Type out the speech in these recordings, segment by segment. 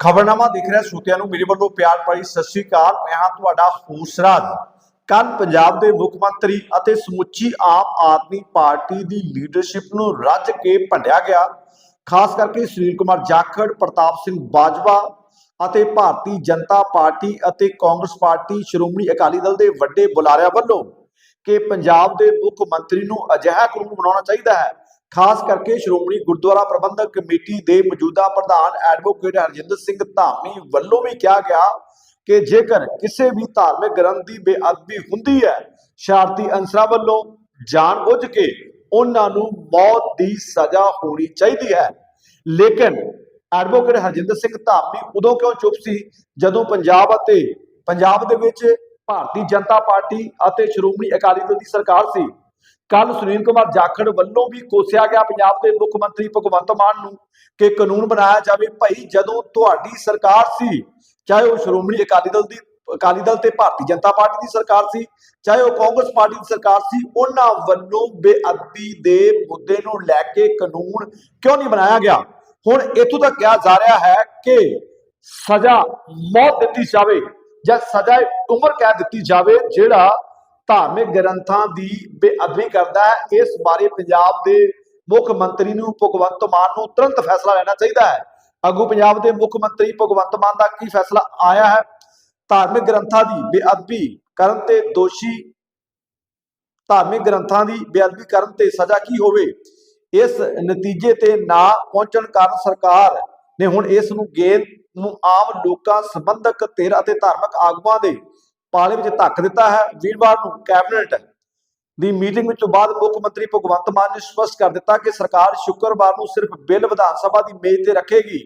ਖਬਰਨਾਮਾ ਦੇਖ ਰਿਹਾ ਸੂਤਿਆਂ ਨੂੰ, ਮੇਰੇ ਵੱਲੋਂ ਪਿਆਰ ਭਰੀ ਸਤਿ ਸ੍ਰੀ ਅਕਾਲ। ਮੈਂ ਹਾਂ ਤੁਹਾਡਾ ਹੋਸਰਾਜ ਕੱਲ ਪੰਜਾਬ ਦੇ ਮੁੱਖ ਮੰਤਰੀ ਅਤੇ ਸਮੁੱਚੀ ਆਮ ਆਦਮੀ ਪਾਰਟੀ ਦੀ ਲੀਡਰਸ਼ਿਪ ਨੂੰ ਰੱਜ ਕੇ ਭੰਡਿਆ ਗਿਆ। ਖਾਸ ਕਰਕੇ ਸੁਨੀਲ ਕੁਮਾਰ ਜਾਖੜ, ਪ੍ਰਤਾਪ ਸਿੰਘ ਬਾਜਵਾ ਅਤੇ ਭਾਰਤੀ ਜਨਤਾ ਪਾਰਟੀ ਅਤੇ ਕਾਂਗਰਸ ਪਾਰਟੀ ਸ਼੍ਰੋਮਣੀ ਅਕਾਲੀ ਦਲ ਦੇ ਵੱਡੇ ਬੁਲਾਰਿਆਂ ਵੱਲੋਂ ਕਿ ਪੰਜਾਬ ਦੇ ਮੁੱਖ ਮੰਤਰੀ ਨੂੰ ਅਜਿਹਾ ਕਾਨੂੰਨ ਬਣਾਉਣਾ ਚਾਹੀਦਾ ਹੈ ਖਾਸ ਕਰਕੇ ਸ਼੍ਰੋਮਣੀ ਗੁਰਦੁਆਰਾ ਪ੍ਰਬੰਧਕ ਕਮੇਟੀ ਦੇ ਮੌਜੂਦਾ ਪ੍ਰਧਾਨ ਐਡਵੋਕੇਟ ਹਰਜਿੰਦਰ ਸਿੰਘ ਧਾਮੀ ਵੱਲੋਂ ਵੀ ਕਿਹਾ ਗਿਆ ਕਿ ਜੇਕਰ ਕਿਸੇ ਵੀ ਧਾਰਮਿਕ ਗ੍ਰੰਥ ਦੀ ਬੇਅਦਬੀ ਹੁੰਦੀ ਹੈ, ਸ਼ਰਾਰਤੀ ਅੰਸਰਾਂ ਵੱਲੋਂ ਜਾਣਬੁੱਝ ਕੇ ਉਹਨਾਂ ਨੂੰ ਮੌਤ ਦੀ ਸਜ਼ਾ ਹੋਣੀ ਚਾਹੀਦੀ ਹੈ। ਲੇਕਿਨ ਐਡਵੋਕੇਟ ਹਰਜਿੰਦਰ ਸਿੰਘ ਧਾਮੀ ਉਦੋਂ ਕਿਉਂ ਚੁੱਪ ਸੀ? ਜਦੋਂ ਪੰਜਾਬ ਅਤੇ ਪੰਜਾਬ ਦੇ ਵਿੱਚ ਭਾਰਤੀ ਜਨਤਾ ਪਾਰਟੀ ਅਤੇ ਸ਼੍ਰੋਮਣੀ ਅਕਾਲੀ ਦਲ ਦੀ ਸਰਕਾਰ ਸੀ ਕੱਲ ਸੁਨੀਲ ਕੁਮਾਰ ਜਾਖੜ ਵੱਲੋਂ ਵੀ ਕੋਸਿਆ ਗਿਆ ਪੰਜਾਬ ਦੇ ਮੁੱਖ ਮੰਤਰੀ ਭਗਵੰਤ ਮਾਨ ਨੂੰ ਕਿ ਕਾਨੂੰਨ ਬਣਾਇਆ ਜਾਵੇ। ਭਾਈ ਜਦੋਂ ਤੁਹਾਡੀ ਸਰਕਾਰ ਸੀ, ਚਾਹੇ ਉਹ ਸ਼੍ਰੋਮਣੀ ਅਕਾਲੀ ਦਲ ਦੀ, ਅਕਾਲੀ ਦਲ ਤੇ ਭਾਰਤੀ ਜਨਤਾ ਪਾਰਟੀ ਦੀ ਸਰਕਾਰ ਸੀ, ਚਾਹੇ ਉਹ ਕਾਂਗਰਸ ਪਾਰਟੀ ਦੀ ਸਰਕਾਰ ਸੀ, ਉਹਨਾਂ ਵੱਲੋਂ ਬੇਅਦਬੀ ਦੇ ਮੁੱਦੇ ਨੂੰ ਲੈ ਕੇ ਕਾਨੂੰਨ ਕਿਉਂ ਨਹੀਂ ਬਣਾਇਆ ਗਿਆ? ਹੁਣ ਇਥੋਂ ਤੱਕ ਕਿਹਾ ਜਾ ਰਿਹਾ ਹੈ ਕਿ ਸਜ਼ਾ ਮੌਤ ਦਿੱਤੀ ਜਾਵੇ ਜਾਂ ਸਜ਼ਾ ਉਮਰ ਕਹਿ ਦਿੱਤੀ ਜਾਵੇ, ਜਿਹੜਾ ਧਾਰਮਿਕ ਗ੍ਰੰਥਾਂ ਦੀ ਬੇਅਦਬੀ ਕਰਦਾ ਹੈ, ਇਸ ਬਾਰੇ ਪੰਜਾਬ ਦੇ ਮੁੱਖ ਮੰਤਰੀ ਨੂੰ ਭਗਵੰਤ ਮਾਨ ਨੂੰ ਤੁਰੰਤ ਫੈਸਲਾ ਲੈਣਾ ਚਾਹੀਦਾ ਹੈ। ਅਗੂ ਪੰਜਾਬ ਦੇ ਮੁੱਖ ਮੰਤਰੀ ਭਗਵੰਤ ਮਾਨ ਦਾ ਕੀ ਫੈਸਲਾ ਆਇਆ ਹੈ? ਧਾਰਮਿਕ ਗ੍ਰੰਥਾਂ ਦੀ ਬੇਅਦਬੀ ਕਰਨ ਤੇ ਦੋਸ਼ੀ, ਧਾਰਮਿਕ ਗ੍ਰੰਥਾਂ ਦੀ ਬੇਅਦਬੀ ਕਰਨ ਤੇ ਸਜ਼ਾ ਕੀ ਹੋਵੇ? ਇਸ ਨਤੀਜੇ ਤੇ ਨਾ ਪਹੁੰਚਣ ਕਾਰਨ ਸਰਕਾਰ ਨੇ ਹੁਣ ਇਸ ਨੂੰ ਗੇਂਦ ਨੂੰ ਆਮ ਲੋਕਾਂ ਸੰਬੰਧਕ ਧਿਰ ਅਤੇ ਧਾਰਮਿਕ ਆਗੂਆਂ ਦੇ ਪਾਲੇ ਵਿੱਚ ਧੱਕ ਦਿੱਤਾ ਹੈ। ਵੀਰਵਾਰ ਨੂੰ ਕੈਬਨਿਟ ਦੀ ਮੀਟਿੰਗ ਵਿੱਚ ਬਾਅਦ ਮੁੱਖ ਮੰਤਰੀ ਭਗਵੰਤ ਮਾਨ ਨੇ ਸਪਸ਼ਟ ਕਰ ਦਿੱਤਾ ਕਿ ਸਰਕਾਰ ਸ਼ੁੱਕਰਵਾਰ ਨੂੰ ਸਿਰਫ ਬਿੱਲ ਵਿਧਾਨ ਸਭਾ ਦੀ ਮੇਜ਼ ਤੇ ਰੱਖੇਗੀ।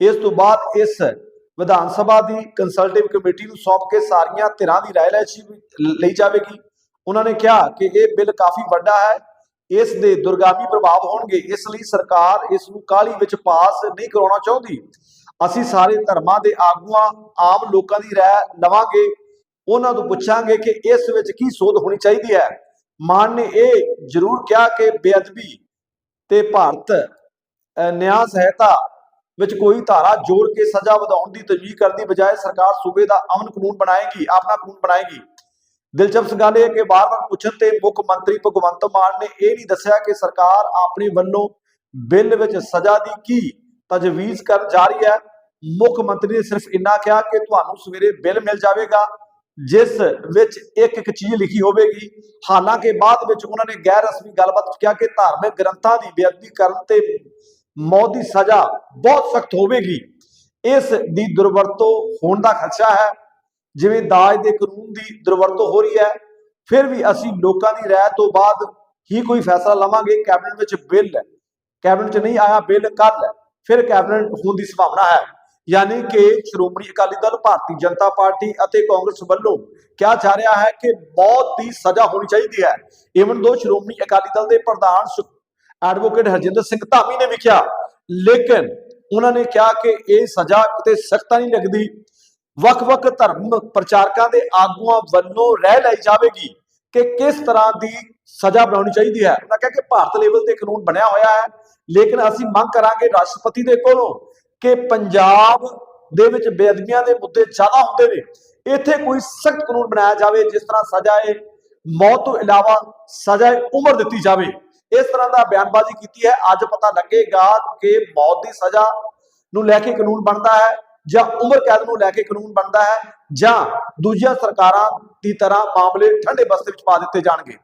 ਇਸ ਤੋਂ ਬਾਅਦ ਇਸ ਵਿਧਾਨ ਸਭਾ ਦੀ ਕੰਸਲਟੇਟਿਵ ਕਮੇਟੀ ਨੂੰ ਸੌਂਪ ਕੇ ਸਾਰੀਆਂ ਧਿਰਾਂ ਦੀ ਰਾਏ ਲੈ ਲਈ ਜਾਵੇਗੀ। ਉਹਨਾਂ ਨੇ ਕਿਹਾ ਕਿ ਇਹ ਬਿੱਲ ਕਾਫੀ ਵੱਡਾ ਹੈ। ਇਸ ਦੇ ਦੁਰਗਾਮੀ ਪ੍ਰਭਾਵ ਹੋਣਗੇ। ਇਸ ਲਈ ਸਰਕਾਰ ਇਸ ਨੂੰ ਕਾਹਲੀ ਵਿੱਚ ਪਾਸ ਨਹੀਂ ਕਰਾਉਣਾ ਚਾਹੁੰਦੀ। ਅਸੀਂ ਸਾਰੇ ਧਰਮਾਂ ਦੇ ਆਗੂਆਂ, ਆਮ ਲੋਕਾਂ ਦੀ ਰਾਏ ਲਵਾਂਗੇ। ਉਹਨਾਂ ਤੋਂ ਪੁੱਛਾਂਗੇ ਕਿ ਇਸ ਵਿੱਚ ਕੀ ਸੋਧ ਹੋਣੀ ਚਾਹੀਦੀ ਹੈ। ਮਾਨ ਨੇ ਇਹ ਜ਼ਰੂਰ ਕਿਹਾ ਕਿ ਬੇਅਦਬੀ ਤੇ ਭਾਰਤ ਨਿਆਂ ਸਹਾਇਤਾ ਵਿੱਚ ਕੋਈ ਧਾਰਾ ਜੋੜ ਕੇ ਸਜ਼ਾ ਵਧਾਉਣ ਦੀ ਤਜਵੀਜ਼ ਕਰਨ ਬਜਾਏ ਸਰਕਾਰ ਸੂਬੇ ਦਾ ਅਮਨ ਕਾਨੂੰਨ ਬਣਾਏਗੀ, ਆਪਣਾ ਕਾਨੂੰਨ ਬਣਾਏਗੀ। ਦਿਲਚਸਪ ਗੱਲ ਇਹ ਹੈ ਕਿ ਵਾਰ-ਵਾਰ ਪੁੱਛਣ ਤੇ ਮੁੱਖ ਮੰਤਰੀ ਭਗਵੰਤ ਮਾਨ ਨੇ ਇਹ ਨਹੀਂ ਦੱਸਿਆ ਕਿ ਸਰਕਾਰ ਆਪਣੇ ਵੱਲੋਂ ਬਿੱਲ ਵਿੱਚ ਸਜ਼ਾ ਦੀ ਕੀ ਤਜਵੀਜ਼ ਕਰਨ ਜਾ ਰਹੀ ਹੈ। ਮੁੱਖ ਮੰਤਰੀ ਨੇ ਸਿਰਫ ਇੰਨਾ ਕਿਹਾ ਕਿ ਤੁਹਾਨੂੰ ਸਵੇਰੇ ਬਿੱਲ ਮਿਲ ਜਾਵੇਗਾ। ਜਿਸ ਵਿੱਚ ਇੱਕ ਇੱਕ ਚੀਜ਼ ਲਿਖੀ ਹੋਵੇਗੀ। ਹਾਲਾਂਕਿ ਬਾਅਦ ਵਿੱਚ ਉਹਨਾਂ ਨੇ ਗੈਰ ਰਸਮੀ ਗੱਲਬਾਤ ਵਿੱਚ ਕਿਹਾ ਕਿ ਧਾਰਮਿਕ ਗ੍ਰੰਥਾਂ ਦੀ ਬੇਅਦਬੀ ਕਰਨ ਤੇ ਮੌਤ ਦੀ ਸਜ਼ਾ ਬਹੁਤ ਸਖਤ ਹੋਵੇਗੀ। ਇਸ ਦੀ ਦੁਰਵਰਤੋਂ ਹੋਣ ਦਾ ਖਦਸ਼ਾ ਹੈ। ਜਿਵੇਂ ਦਾਜ ਦੇ ਕਾਨੂੰਨ ਦੀ ਦੁਰਵਰਤੋਂ ਹੋ ਰਹੀ ਹੈ, ਫਿਰ ਵੀ ਅਸੀਂ ਲੋਕਾਂ ਦੀ ਰਾਏ ਤੋਂ ਬਾਅਦ ਹੀ ਕੋਈ ਫੈਸਲਾ ਲਵਾਂਗੇ। ਕੈਬਨਿਟ ਵਿੱਚ ਬਿੱਲ ਹੈ। ਕੈਬਨਿਟ 'ਚ ਨਹੀਂ ਆਇਆ ਬਿੱਲ ਕੱਲ ਫਿਰ ਕੈਬਨਿਟ ਹੋਣ ਦੀ ਸੰਭਾਵਨਾ ਹੈ। ਯਾਨੀ ਕਿ ਸ਼੍ਰੋਮਣੀ ਅਕਾਲੀ ਦਲ, ਭਾਰਤੀ ਜਨਤਾ ਪਾਰਟੀ ਅਤੇ ਕਾਂਗਰਸ ਵੱਲੋਂ ਕਿਹਾ ਜਾ ਰਿਹਾ ਹੈ ਕਿ ਮੌਤ ਦੀ ਸਜ਼ਾ ਹੋਣੀ ਚਾਹੀਦੀ ਹੈ। ਇਵਨ ਦੋ ਸ਼੍ਰੋਮਣੀ ਅਕਾਲੀ ਦਲ ਦੇ ਪ੍ਰਧਾਨ ਐਡਵੋਕੇਟ ਹਰਜਿੰਦਰ ਸਿੰਘ ਧਾਮੀ ਨੇ ਵੀ ਲੇਕਿਨ ਉਹਨਾਂ ਨੇ ਕਿਹਾ ਕਿ ਇਹ ਸਜ਼ਾ ਕਿਤੇ ਸਖਤਾ ਨਹੀਂ ਲੱਗਦੀ। ਵੱਖ-ਵੱਖ ਧਰਮ ਪ੍ਰਚਾਰਕਾਂ ਦੇ ਆਗੂਆਂ ਵੱਲੋਂ ਰਹਿ ਲਈ ਜਾਵੇਗੀ ਕਿ ਕਿਸ ਤਰ੍ਹਾਂ ਦੀ ਸਜ਼ਾ ਬਣਾਉਣੀ ਚਾਹੀਦੀ ਹੈ। ਉਹਨਾਂ ਕਿਹਾ ਕਿ ਭਾਰਤ ਲੈਵਲ ਤੇ ਕਾਨੂੰਨ ਬਣਿਆ ਹੋਇਆ ਹੈ, ਲੇਕਿਨ ਅਸੀਂ ਮੰਗ ਕਰਾਂਗੇ ਰਾਸ਼ਟਰਪਤੀ ਦੇ ਕੋਲੋਂ ਕਿ ਪੰਜਾਬ ਦੇ ਵਿੱਚ ਬੇਅਦਬੀਆਂ ਦੇ ਮੁੱਦੇ ਜ਼ਿਆਦਾ ਹੁੰਦੇ ਨੇ। ਇੱਥੇ ਕੋਈ ਸਖਤ ਕਾਨੂੰਨ ਬਣਾਇਆ ਜਾਵੇ, ਜਿਸ ਤਰ੍ਹਾਂ ਸਜ਼ਾ ਹੈ ਮੌਤ ਤੋਂ ਇਲਾਵਾ ਸਜ਼ਾ ਹੈ ਉਮਰ ਦਿੱਤੀ ਜਾਵੇ। ਇਸ ਤਰ੍ਹਾਂ ਦਾ ਬਿਆਨਬਾਜ਼ੀ ਕੀਤੀ ਹੈ। ਅੱਜ ਪਤਾ ਲੱਗੇਗਾ ਕਿ ਮੌਤ ਦੀ ਸਜ਼ਾ ਨੂੰ ਲੈ ਕੇ ਕਾਨੂੰਨ ਬਣਦਾ ਹੈ ਜਾਂ ਉਮਰ ਕੈਦ ਨੂੰ ਲੈ ਕੇ ਕਾਨੂੰਨ ਬਣਦਾ ਹੈ ਜਾਂ ਦੂਜੀਆਂ ਸਰਕਾਰਾਂ ਦੀ ਤਰ੍ਹਾਂ ਮਾਮਲੇ ਠੰਡੇ ਬਸਤੇ ਵਿੱਚ ਪਾ ਦਿੱਤੇ ਜਾਣਗੇ।